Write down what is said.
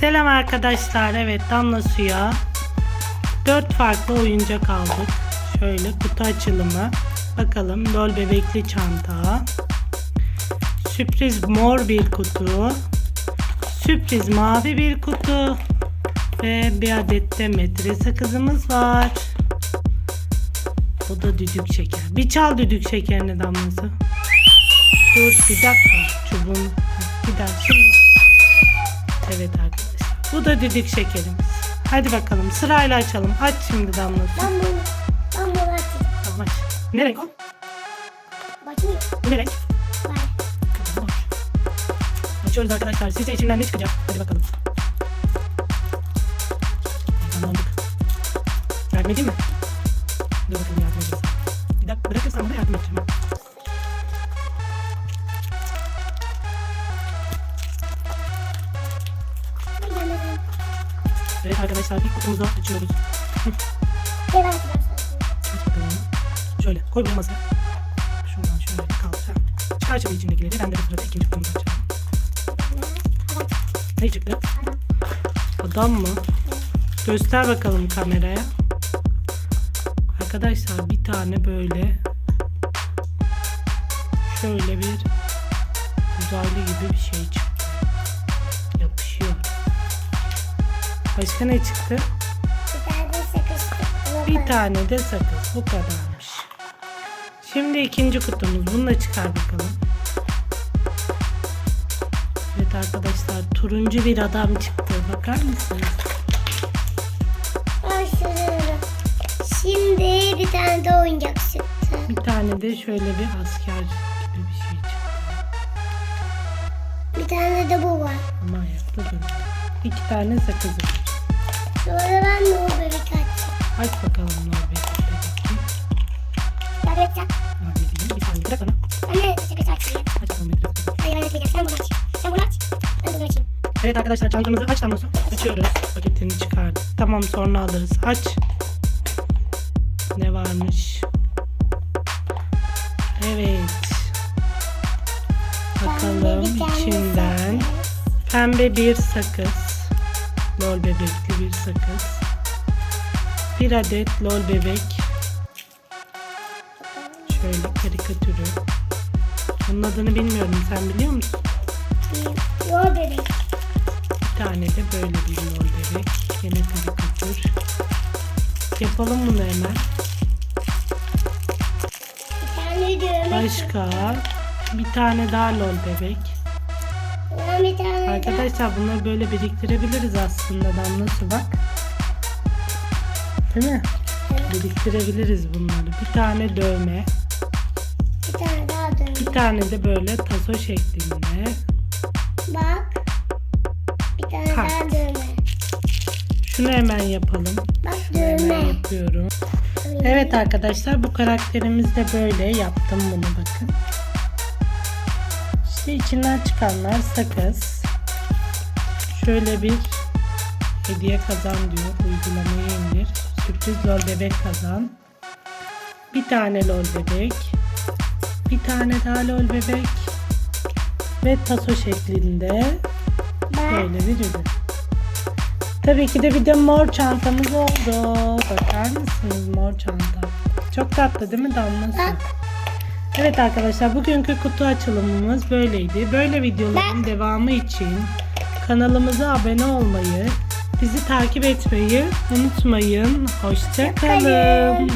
Selam arkadaşlar. Evet damla suya 4 farklı oyuncak aldık. Şöyle kutu açılımı. Bakalım lol bebekli çanta. Sürpriz mor bir kutu. Sürpriz mavi bir kutu. Ve bir adet de metre sakızımız var. Bu da düdük şeker. Bir çal düdük şekerini damlası. Dur bir dakika. Çubuğun. Bir şimdi. Evet arkadaşlar. Bu da düdük şekerimiz. Hadi bakalım sırayla açalım. Aç şimdi damlası. Ben bunu, ben bunu açayım. Tamam aç. Ne renk o? Bakayım. Bu ne renk? Tamam, aç. Açıyoruz arkadaşlar. Sizce içinden ne çıkacak? Hadi bakalım. Tamamlık. Yardım edeyim mi? Dur bakalım yardım edeceğim. sana. Bir dakika bırakırsan bana yardım edeceğim. Evet arkadaşlar ilk kutumuzu açıyoruz. Gel arkadaşlar. Aç bakalım. Şöyle koy bunu masaya. Şuradan şöyle kaldır. Çıkar şimdi içindekileri. Ben de bu sırada ikinci kutumuzu açacağım. Ne çıktı? Adam mı? Göster bakalım kameraya. Arkadaşlar bir tane böyle şöyle bir uzaylı gibi bir şey çıktı. Başka ne çıktı? Bir tane de sakız. Bir tane de sakız. Bu kadarmış. Şimdi ikinci kutumuz. Bunu da çıkar bakalım. Evet arkadaşlar turuncu bir adam çıktı. Bakar mısınız? Başlıyorum. Şimdi bir tane de oyuncak çıktı. Bir tane de şöyle bir asker gibi bir şey çıktı. Bir tane de bu var. Ama ayakta duruyor. İki tane sakızı var. Sonra ben de o bebek açacağım. Aç bakalım Norbert bebekli. Ya bekle. Norbert'i bir saniye bırak bana. De sakız açayım. Aç bakalım Norbert. Hayır ben açmayacağım. Sen bunu aç. Sen bunu aç. Ben bunu açayım. Evet arkadaşlar çantamızı aç damlası. Açıyoruz. Paketini çıkardık. Tamam sonra alırız. Aç. Ne varmış? Evet. Bakalım tane içinden pembe bir sakız. Lol bebekli bir sakız. Bir adet lol bebek. Şöyle karikatürü. Bunun adını bilmiyorum. Sen biliyor musun? Yol bebek. Bir tane de böyle bir lol bebek. Yine karikatür. Yapalım bunu hemen. Başka bir tane daha lol bebek. Arkadaşlar bunları böyle biriktirebiliriz aslında damlası bak. Değil mi? Biriktirebiliriz bunları. Bir tane dövme. bir tane daha düğme. Bir tane de böyle taso şeklinde. Bak. Bir tane Kart. daha düğme. Şunu hemen yapalım. Bak Hemen düğme. yapıyorum. Evet arkadaşlar bu karakterimiz de böyle yaptım bunu bakın. İşte içinden çıkanlar sakız. Şöyle bir hediye kazan diyor. Uygulamayı indir. Sürpriz lol bebek kazan. Bir tane lol bebek. Bir tane daha lol bebek. Ve taso şeklinde böyle bir ürün. Tabii ki de bir de mor çantamız oldu. Bakar mısınız mor çanta? Çok tatlı değil mi damlası? Bak. Evet arkadaşlar bugünkü kutu açılımımız böyleydi. Böyle videoların devamı için kanalımıza abone olmayı, bizi takip etmeyi unutmayın. Hoşça Hoşça kalın. kalın.